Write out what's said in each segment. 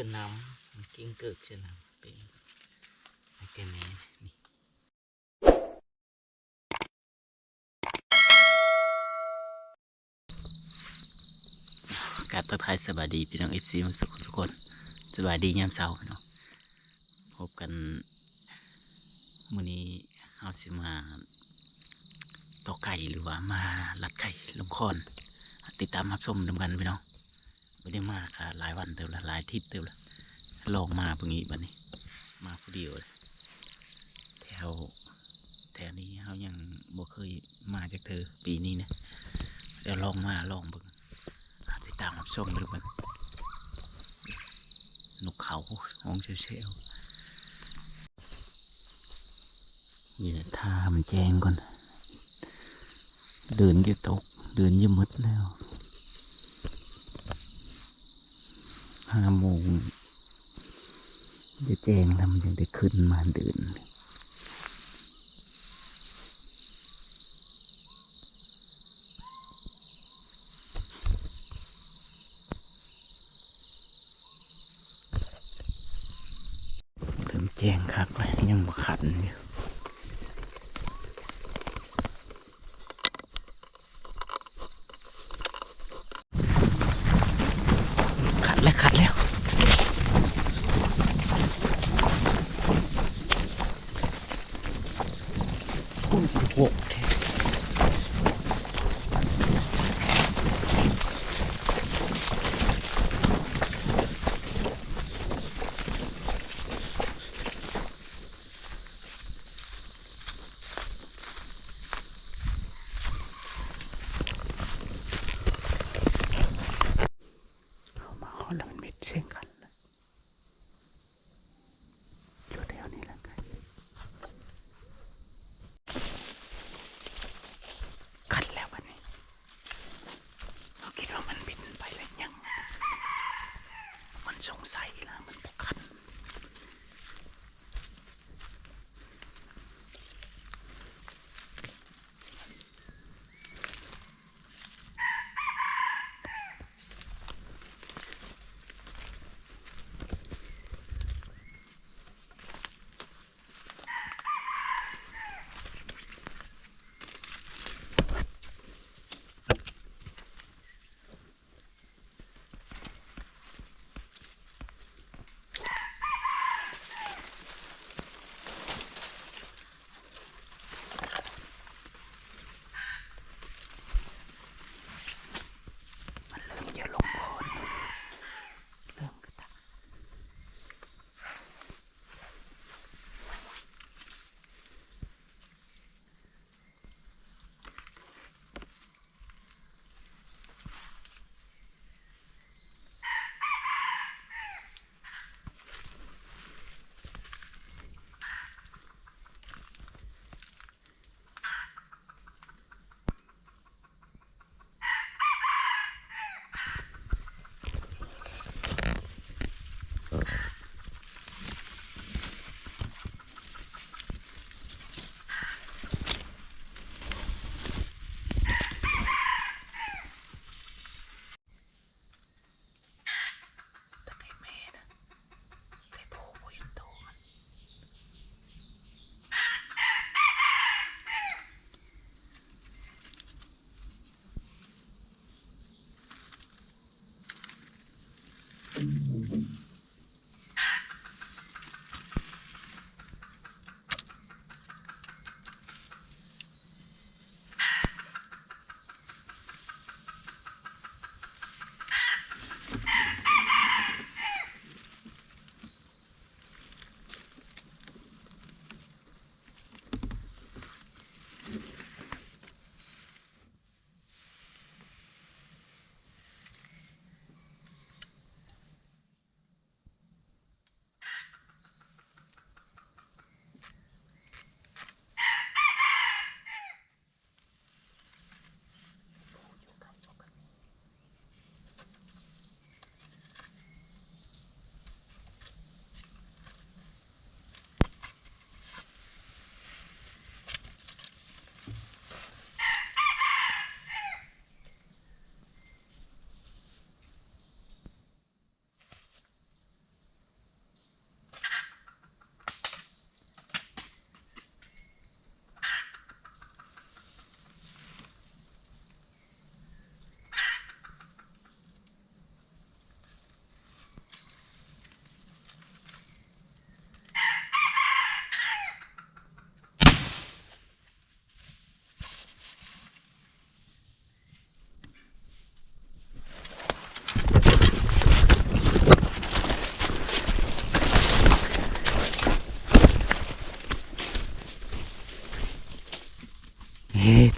ชื่อน้ำกิ้งเกิกเชื่อน้ำเป็นไอ้แกแม่นี่การทักทายสวัสดีพี่น้องเอฟซีมันสุขสุขคนสวัสดียามเช้าพี่น้องพบกันมื้อนี้เฮาสิมาต่อไก่หรือว่ามาลัดไก่ลงคอน ติดตามรับชมนำกันพี่น้อง ไม่ได้มาค่ะหลายวันเติมละหลายทิศเติมละลองมาพิ่งนี้บัดนี้ มาผู้เดียวเลยแถวแถวนี้เขายังบ่เคยมาจากเธอปีนี้นะเดี๋ยวลองมาลองบิ่งอาจติดตามรับชมดูกันนกเขาห้องเชลๆนี่แหละท่ามันแจ้งก่อน เดินจะตก เดินจะมืดแล้ว ห้าโมง จะแจ้งแล้วมันยังได้ขึ้นมาเดินเริ่มแจ้งคักเลยยังบ่ขันอยู่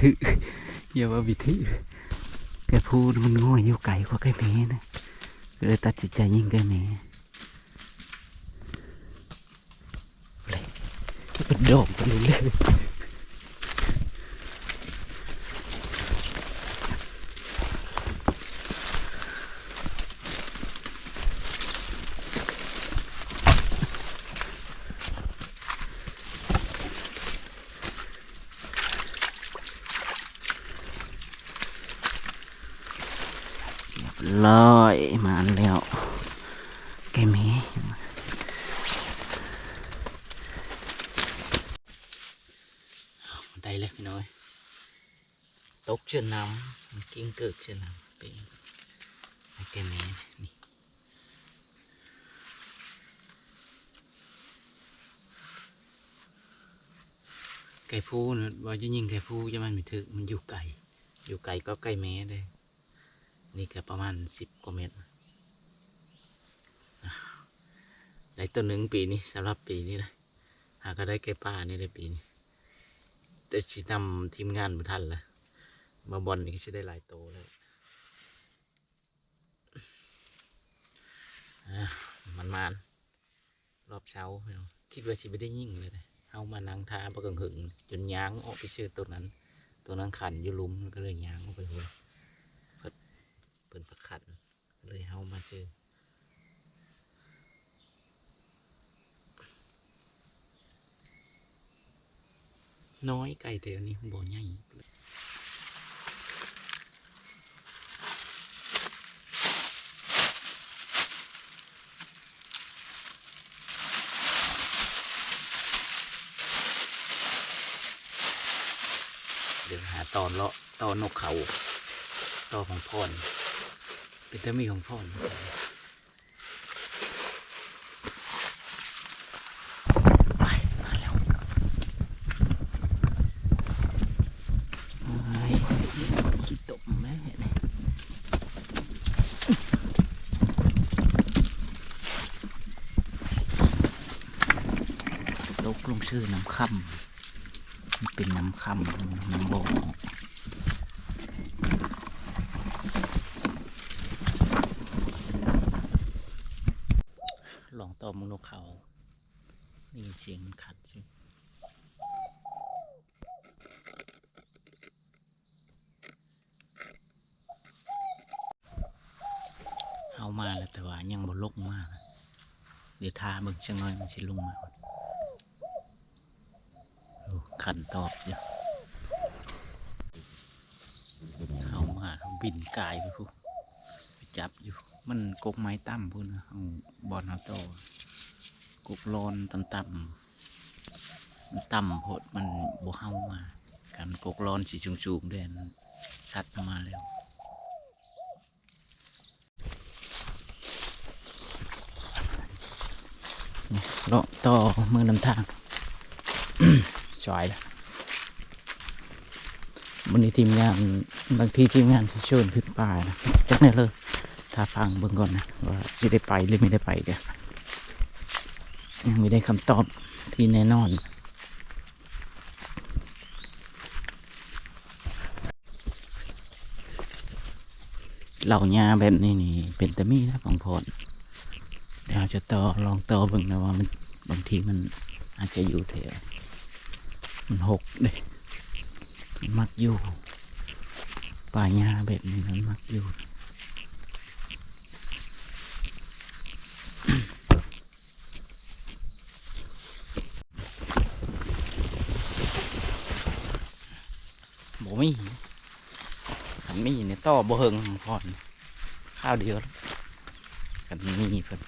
ถืออย่าว่าบิถือแกพูดมันง่อยอยู่ไกลกว่าไก่เมนะเลยตัดจิตใจยิงไก่เมเลยเป็นดอกไปเลย ตกเชือน้ำมันกิ้งเกิกเชือน้ำเป็นไก่แม่นี่ไก่พูนะว่าจะยิงไก่พูจะมั นี่ก็ประมาณสิบกว่าเมตรได้ตัวหนึ่งปีนี้สำหรับปีนี้นะหาก็ได้ไก่ป่านี่ได้ปีนี้ แต่ชินำทีมงานมาทันละมาบอลนี่ก็จะได้หลายโตแล้วมันมานรอบเช้าคิดว่าชิไม่ได้ยิ่งเลยนะเอามานั่งทาประกังหึง จนย้างออกไปชื่อตัวนั้น ตัวนั้นขันอยู่ลุมก็เลยย้างออกไปหัว เปิ่นประคันเลยเฮามาเจอน้อยไก่เดียวนี้บ่ใหญ่เดี๋ยวหาตอนเลาะตอนนกเขาตอนของพ่อน เป็นแต่มีของพ่อนไปมาแล้วไอ้ขี้ตกแม่เนี่ยตกลงชื่อน้ำค่ำมันเป็นน้ำค่ำน้ำบ่อ ลองต่อมงนกเขาได้ยินเสียงมันขัดใช่เอามาแล้วแต่ว่ายังบ่ลงมานะเดี๋ยวทาเบิ่งจังน้อยมันสิลงมาขันตอบอยู่เอามาบินกายไปพูไปจับอยู่ มันกกไม้ตั้มพุ่นนะเอาบอลเอาโต กกโลนต่ำๆต่ำโพดมันบ่เฮามาการกกโลนสีสูงๆเด่นสัตว์มาแล้วเลาะต่อมือนำทางสวยละวันนี้ทีมงานบางทีทีมงานชิญขึ้นป่านะจักแน่เลย ถ้าฟังเบิ่งก่อนนะว่าสิได้ไปหรือไม่ได้ไปเดี๋ยว ยังไม่ได้คำตอบที่แน่นอน เหล่าหญ้าแบบนี้นี่ เป็นตะมีนะของพรเดี๋ยวจะต่อลองต่อเบิ่งนะว่ามันบางทีมันอาจจะอยู่แถวมันหกเลยมันมักอยู่ป่าหญ้าแบบนี้มันมักอยู่ บ่มีขันมีเนี่ย ต่อบ่เฮิงพอนข้าวเดียวกันนี่เพิ่น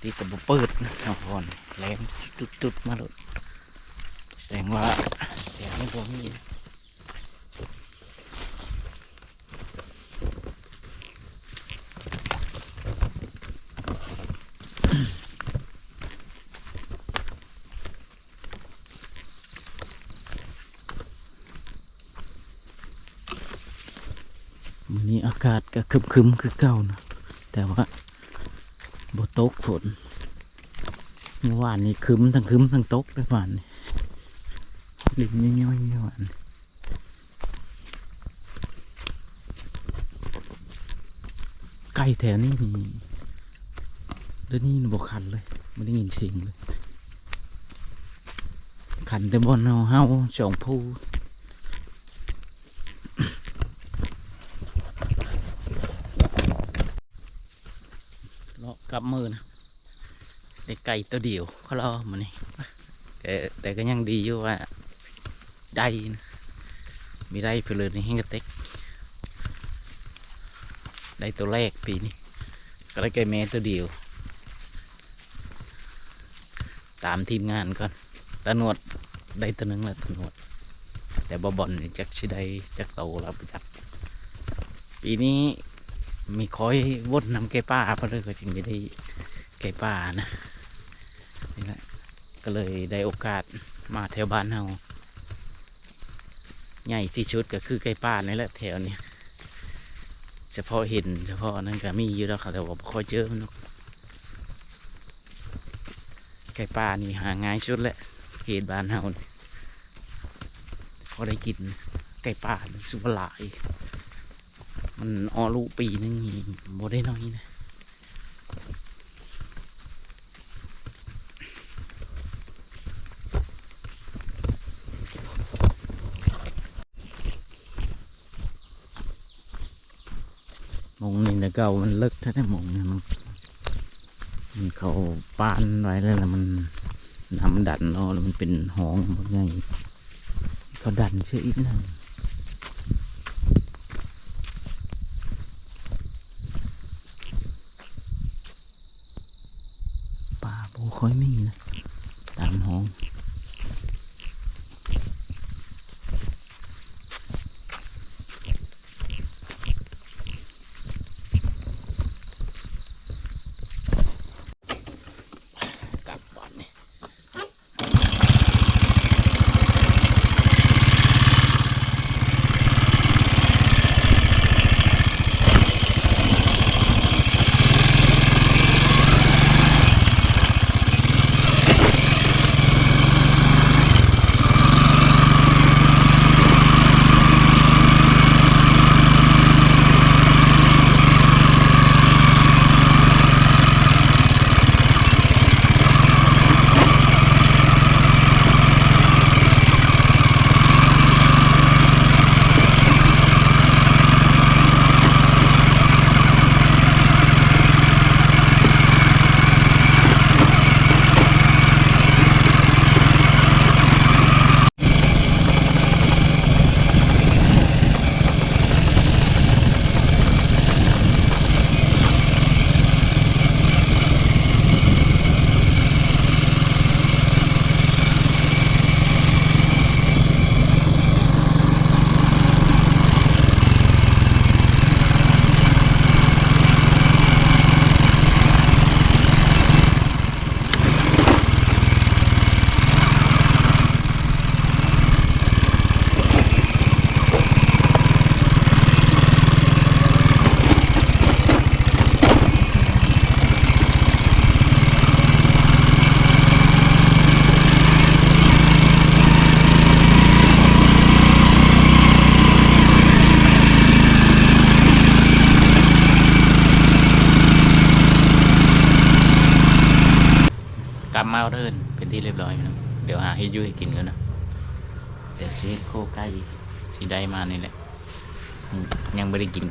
ตีแตะบ่เปิดนะก่อนแหลมจุดๆมาเลยแสดงว่าแถวนี้บ่มีวันนี้อากาศก็ ครึมคือเก่านะแต่ว่าบตกฝนเมื่อวานนี้ครึมทั้งครึมทั้งตกเมื่อวานดินย่อยๆๆหวานไก่แถวนี้มีเดี๋ยวนี้บกคันเลยไม่ได้ยินเสียงเลยขันแต่บนเฮาเฮาสองผู้เลาะ กับมือนะได้ไก่ตัวเดียวเขารอมานี่แต่แต่ก็ยังดีอยู่ว่าได้นะมีได้เพื่อเลยในแห้งกระเต็กได้ตัวแรกปีนี้ก็ได้ไก่แม่ตัวเดียว ตามทีมงานก่อนตาหนวดได้ตัวหนึงและตาหนวด แต่บอบอลนี่จักชิได้จักโตแล้วจักปีนี้ มีคอยวนนำแก่ป้าเพราะเลยก็จึงจะได้แก่ป้านะนี่แหละก็เลยได้โอกาสมาแถวบ้านเฮาใหญ่ที่ชุดก็คือไก่ป้านี่แหละแถวเนี้ยเฉพาะเห็น เฉพาะนั้นก็มีอยู่แล้วค่ะแต่ว่าบ่ค่อยเจอมันกไก่ป้านี่หาง่ายสุดแหละเหตุบ้านเฮานี่พอได้กินไก่ป่าสุบหลาย มันออลูปีนึงนี่บ่ได้น้อยนะมองนี่แต่เก่ามันเลิกถ้าได้มองนี่มันมันเขาปานไว้แล้วล่ะมันน้ำดันเนาะแล้วมันเป็นห้องมันไงเขาดันเชื่ออีกนะ ป่าปูคอยไมีนะตามห้อง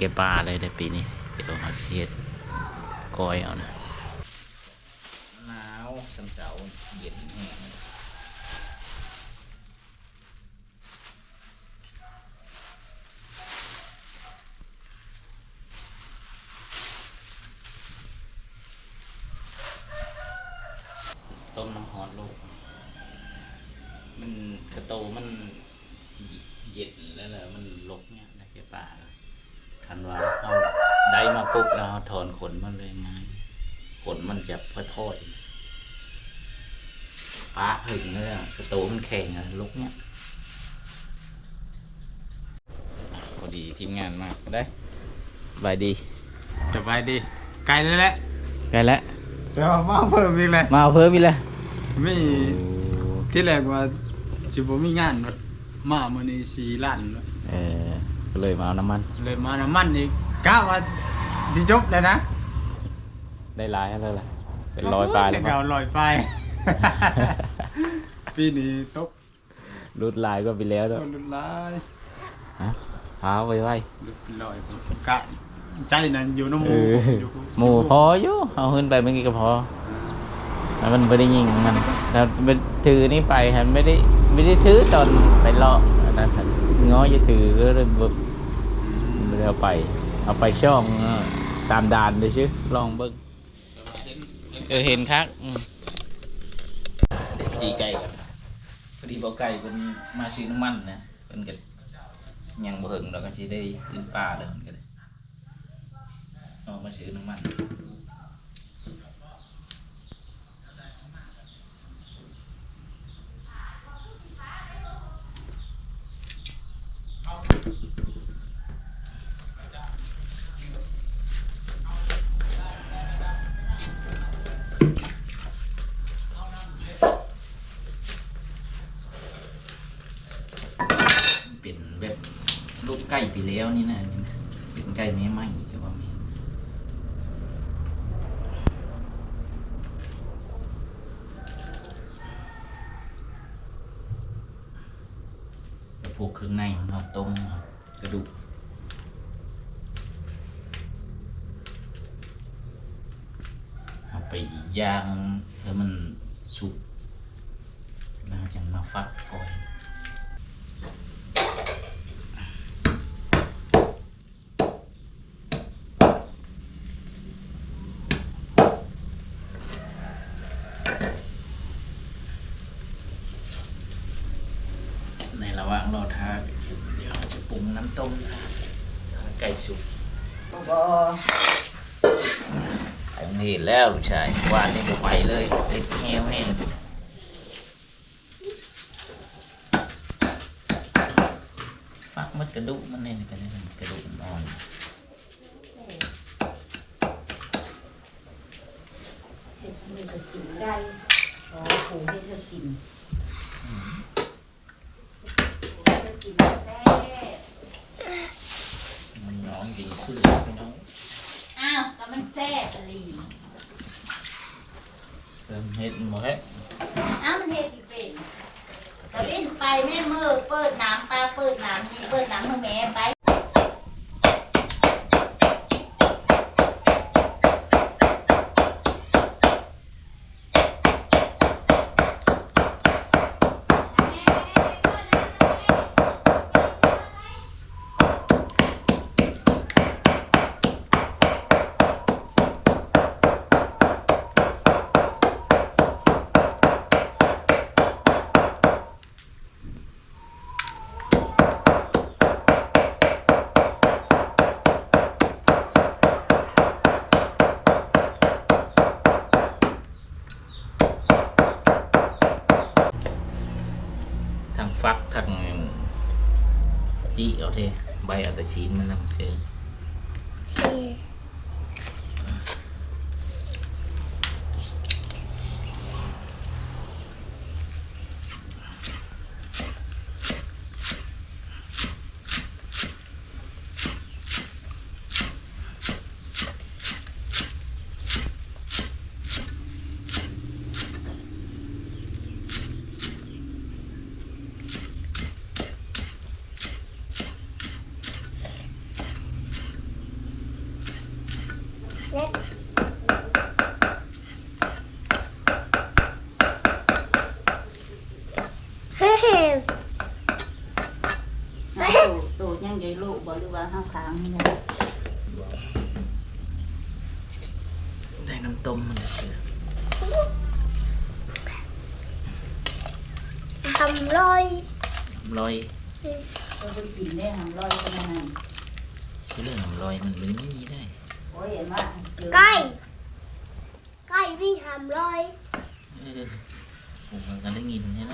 กปลาเลยในปีนี้ เดี๋ยวหาเสียดกอยเอานะหนาวสำเสาเย็นแห้งต้มน้ำฮอตลูก มันกระโตมันเย็นแล้วแหละมันลกเนี่ยได้แค่ป่าเลย คันว่าเอาได้มาปุ๊บแล้วเราถอนขนมันเลยง่ายขนมันจะพอทอดปลาหึงเลยอะกระโตมันแข็งอะลุกเนี่ยพอดีทีมงานมาได้บายดีสบายดี ไกลเลยแหละใกล้แล้วเดี๋ยวมาเพิ่มอีกเลยมาเอาเพิ่มอีกแล้วไม่ที่แรกว่าสิบ่มีงานรถมามื้อนี้สี่ล้านเนอะเออ ก็เลยมาเอาน้ำมัน เลยมาน้ำมันอีกกะว่าสิจบเลยนะได้หลายแล้วล่ะเป็นร้อยปลายแล้วเก่ามั้งลอยปลายปีนี้ตกรุดลายก็ไปแล้วคด้วยนรุนลายพาไว้ไว้รุดลอยกะใจนั้นอยู่น้ำหเอมูออ ยู่หมูพออยู่เอาขึ้นไปเมื่อกี้ก็พอแล้วมันไม่ได้ยิงมันแล้วมันถือนี่ไปฮะไม่ได้ไม่ได้ถือตอนไปเลาะอั นั้นง้อจะถือเรื่อยๆแบบไม่ได้เอาไป เอาไปช่องตามด่านเลยชื่อลองเบิ้งเออเห็นครับจีไก่กันพอดีบอกไก่เป็นมาซื้อน้ำมันนะเป็นกันยังบ่หิงเราก็จะได้ขึ้นป่าเลยกันเลยออกมาซื้อน้ำมันแบบลูก ไก่ไปแล้วนี่นะนี่นะเป็นไก่แม่ไม้จะว่ามีแต่พวกเครื่องในมันเอาต้มกระดูกเอาไปย่างให้มันสุกแล้วจะมาฟักก่อน ในระหว่างรอทาเดี๋ยวเราจะปรุงน้ำ ต้มนะทาไก่สุกไอ้นี่แล้วลูกชายว่านนี่บ่ไปเลยติดแห้วแห้งฟักมัดกระดูกมันเนี่ยไปเลยกระดูกมันอ่อน เฮ็ดให้เธอกินได้อ๋อผูให้เธอกินให้เธอกินแซ่บ มันน้อง ดีขึ้นไปน้องอ้าวแล้วมันแซ่บอะไรเริ่มเห็ดหมดแล้วอ้าวมันเฮ็ดอีเป็นตะเว้นไปแม่มือเปิดน้ำปลาเปิดน้ำนี่เปิดน้ำมือแม่ไป ทางฟักทางจีเอาเทใบอัตชีนมันนำเสือน้าโตโตยั งใหญ่ลูกบ่หรือว่าห้าวค้างนี่นะได้น้ำต้มมันเสือทำรอยน้ำลอยเราไปกินได้ทำร้อยก็มานั่นชื่อเรื่องน้ำลอยมันไม่ได้มีได้โอ้ยเห็นว่าเจอใกล้ใกล้วิ่งทำรอยเออผมก็ได้ยินใช่ไหม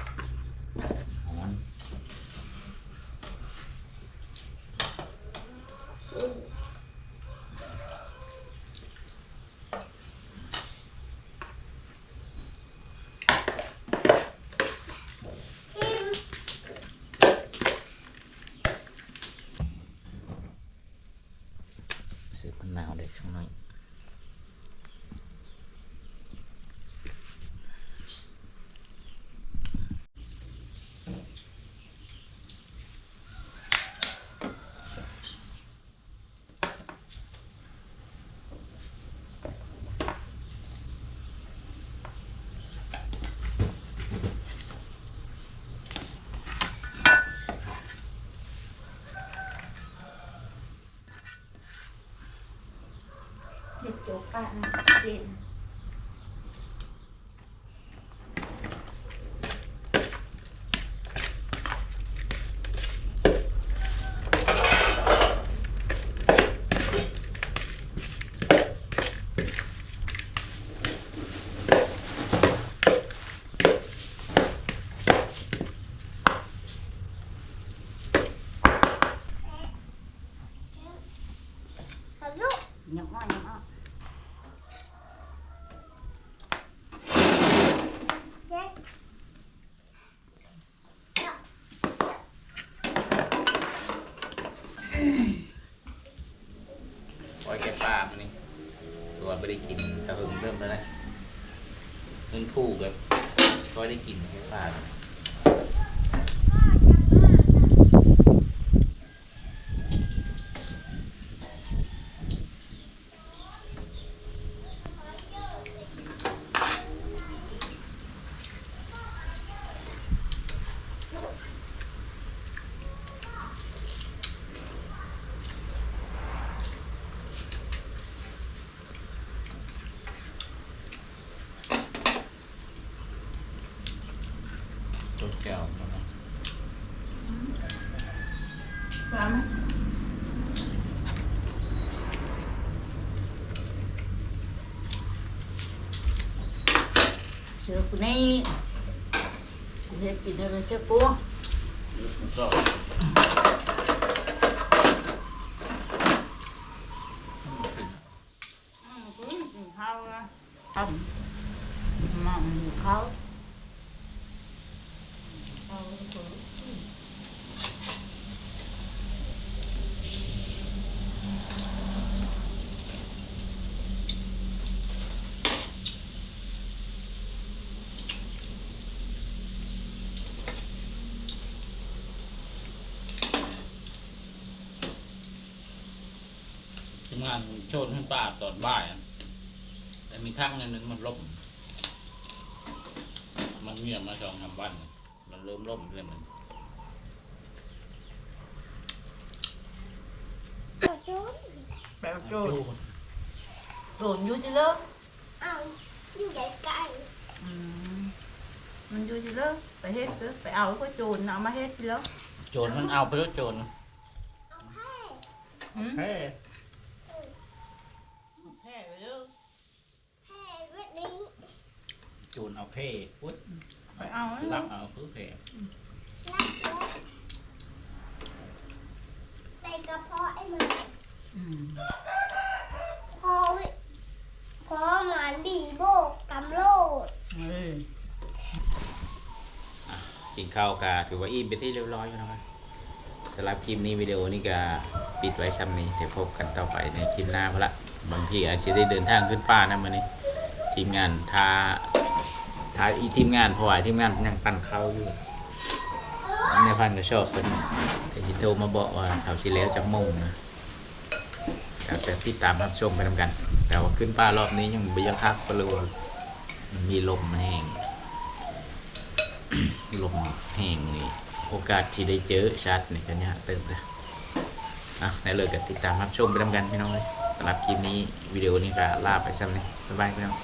เด็ดโจกกันเด่น ทำลูก nhậm ngon nhậm ngon เด็ก ปล่อยแกปลามันนี่ตัวไม่ได้กินกระหึ่งเริ่มแล้วนะเงินผู้แบบก็ ได้กินแค่ปล Vâng Sữa của này Sữa chỉ đưa sữa cua Sữa của ทำงานโชนให้ป้าตอนบ่ายอะแต่มีครั้งหนึงมันล่ม มันเงียบมาสองสามวัน มันเริ่มล่มเลยมันโอ้โห bèo trồn trồn vui chứ lớp เอาอยู่ใกล้ mình vui chứ lớp phải hết chứ phải ảo có trồn nào mà hết chứ lớp โจรมันเอาไปแล้วโจรๆเอาแค่เฮ้ hè rồi đó แค่เวทนี้ โจรเอาเพ่พุด phải ảo รั ấy บเอาคือเพ่รักแล้วในกระเพาะไอ้มัน ừ. พอวิพอหมานบีโบกกำโลด ừ. อะกินข้าวกาถือว่าอิ่มไปนที่เรียบร้อยแล้วนะครับสำหรับคลิปนี้วิดีโอนี้ก็ปิดไว้ช่ำนี้เดี๋ยวพบกันต่อไปในคลิปหน้าพอละบางทีอาจจะได้เดินทางขึ้นป่านะมื่อนี้ทีมงานทา ทาอีทีมงานพราะว่าทีมงานยังปั่นเข้าวอยู่ในพันก็ชอบเป็นแต่สิโทรมาบอกว่าเขาสิแล้วจะมุ่งนะแต่จะติดตามรับชมไปทำกัน แต่ว่าขึ้นป่ารอบนี้ยังไม่ยังคักก็เลยว่ามันมีลมแห้งลมแห้งนี่โอกาสที่ได้เจอชัดนี่ก็ยากเติมเลยอะในเลยก็ติดตามรับชมไปทำกันพี่น้องเลยสำหรับคลิปนี้วิดีโอนี้ก็ลาไปซ้ำเลยบ๊ายบายพี่น้อง